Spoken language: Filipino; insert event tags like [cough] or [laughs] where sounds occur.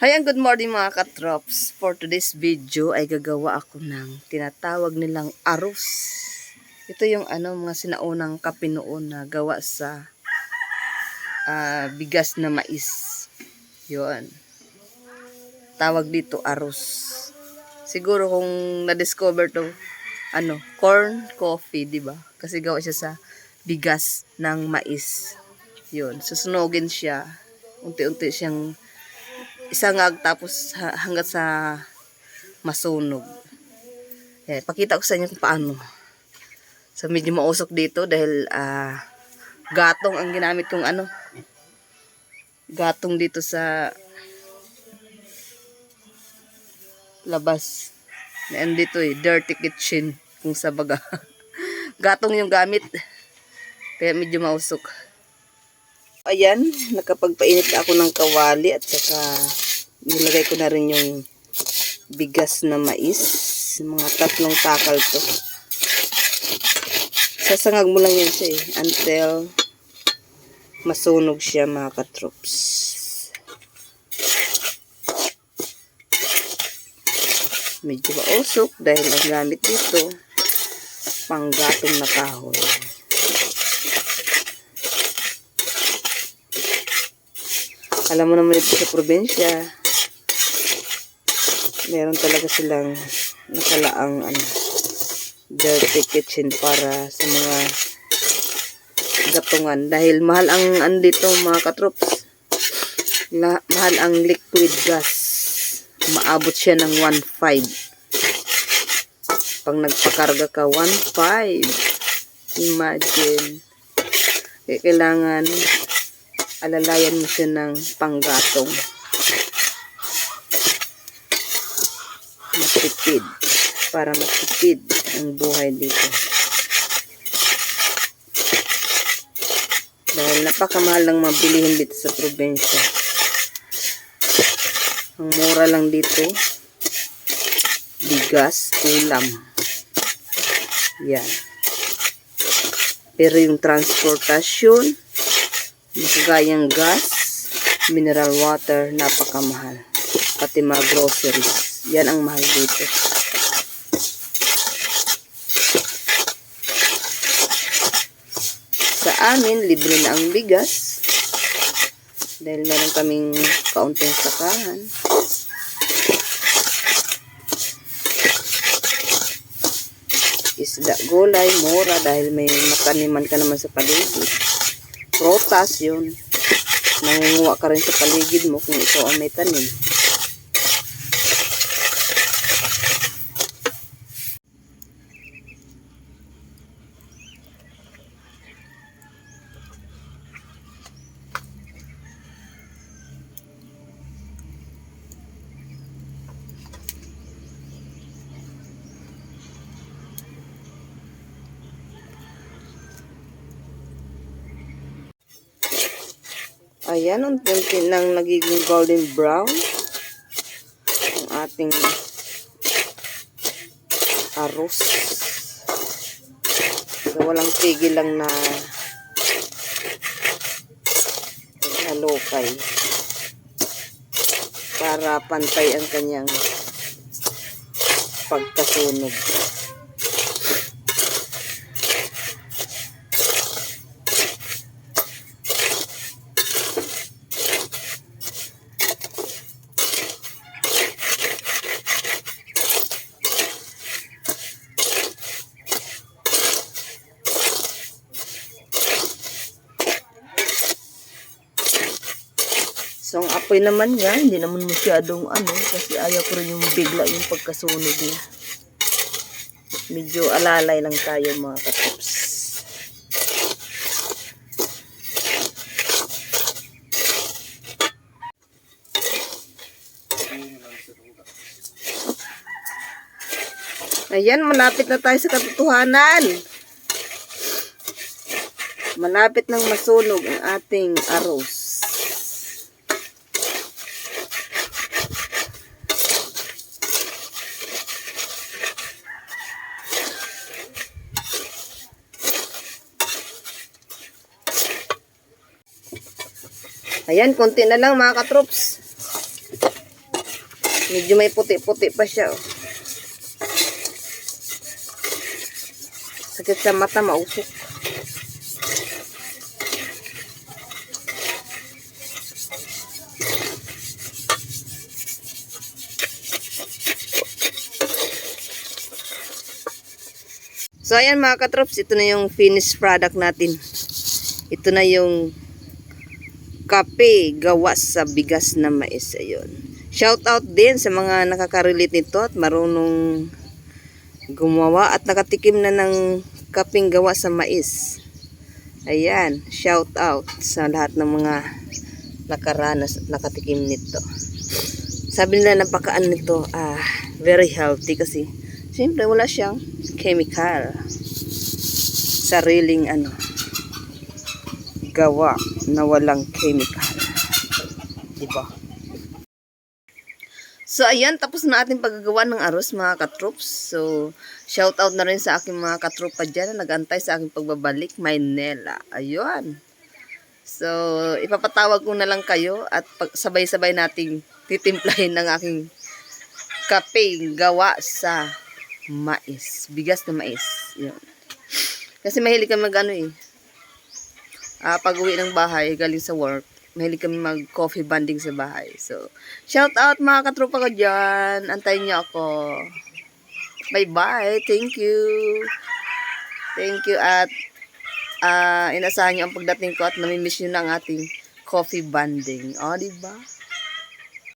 Hayan, good morning mga katrops. For today's video ay gagawa ako ng tinatawag nilang arroz. Ito yung ano mga sinaunang kape noon na gawa sa ah, bigas na mais. Yun. Tawag dito arroz. Siguro kung na-discover to ano, corn coffee, di ba? Kasi gawa siya sa bigas ng mais. Yun. Susunogin siya. Unti-unti siyang isangag tapos ha- hanggat sa masunog. Eh, pakita ko sa inyo kung paano. So, medyo mausok dito dahil ah, gatong ang ginamit kong ano. Gatong dito sa labas. And dito eh, dirty kitchen kung sa baga. [laughs] gatong yung gamit. Kaya medyo mausok. Ayan, nakapagpainit ako ng kawali at saka nilagay ko na rin yung bigas na mais. Mga tatlong takal to. Sasangag mo lang yan siya eh, until masunog siya mga katroops. Medyo mausok dahil ang gamit dito panggatong na kahoy. Alam mo naman dito sa probinsya, meron talaga silang nakalaang ano, dirty kitchen para sa mga gatungan. Dahil mahal ang andito mga katrops. La, mahal ang liquid gas. Maabot siya ng 1.5. Pag nagpakarga ka, 1.5. Imagine. Kaya kailangan alalayan mo siya ng panggatong. Matipid. Para matipid ang buhay dito. Dahil napakamahal ng mabilihin dito sa probinsya. Ang mura lang dito, bigas, ulam. Yan. Pero yung transportasyon, Makagayang gas, mineral water, napakamahal. Pati mga groceries. Yan ang mahal dito. Sa amin, libre na ang bigas. Dahil meron kaming kaunting sakahan. Isda, gulay, mura dahil may mataniman ka naman sa paligid prutas yun. Nangunguha ka rin sa paligid mo kung ikaw ang may tanim. Ayan, ang unti nang nagiging golden brown. Ang ating arroz. So, walang tigil lang na halukay. Para pantay ang kanyang pagkasunog. So, ang apoy naman niya, hindi naman masyadong ano, kasi ayaw ko rin yung bigla yung pagkasunog niya. Medyo alalay lang tayo mga katips. Ayan, malapit na tayo sa katotohanan. Malapit nang masunog ang ating arroz. Ayan, konti na lang mga katrops. Medyo may puti-puti pa siya. Oh. Sakit sa mata, mausok. So, ayan mga katrops, ito na yung finished product natin. Ito na yung kape gawa sa bigas na mais. Ayun. Shout out din sa mga nakaka-relate nito at marunong gumawa at nakatikim na ng kapeng gawa sa mais. Ayan, shout out sa lahat ng mga nakaranas at nakatikim nito. Sabi nila napakaan nito, ah, very healthy kasi siyempre wala siyang chemical. Sariling ano, gawa na walang chemical. Diba? So, ayan, tapos na ating paggagawa ng aros, mga katroops. So, shout out na rin sa aking mga katropa dyan na nagantay sa aking pagbabalik, Maynela. Ayun. So, ipapatawag ko na lang kayo at sabay-sabay nating titimplahin ng aking kape gawa sa mais. Bigas na mais. Yun. Kasi mahilig kami mag ano eh. Ah, pag uwi ng bahay, galing sa work, mahilig kami mag-coffee banding sa bahay. So, shout out mga katropa ko dyan. Antayin niyo ako. Bye-bye. Thank you. Thank you at ah inasahan niyo ang pagdating ko at namimiss niyo ang ating coffee banding. O, di ba?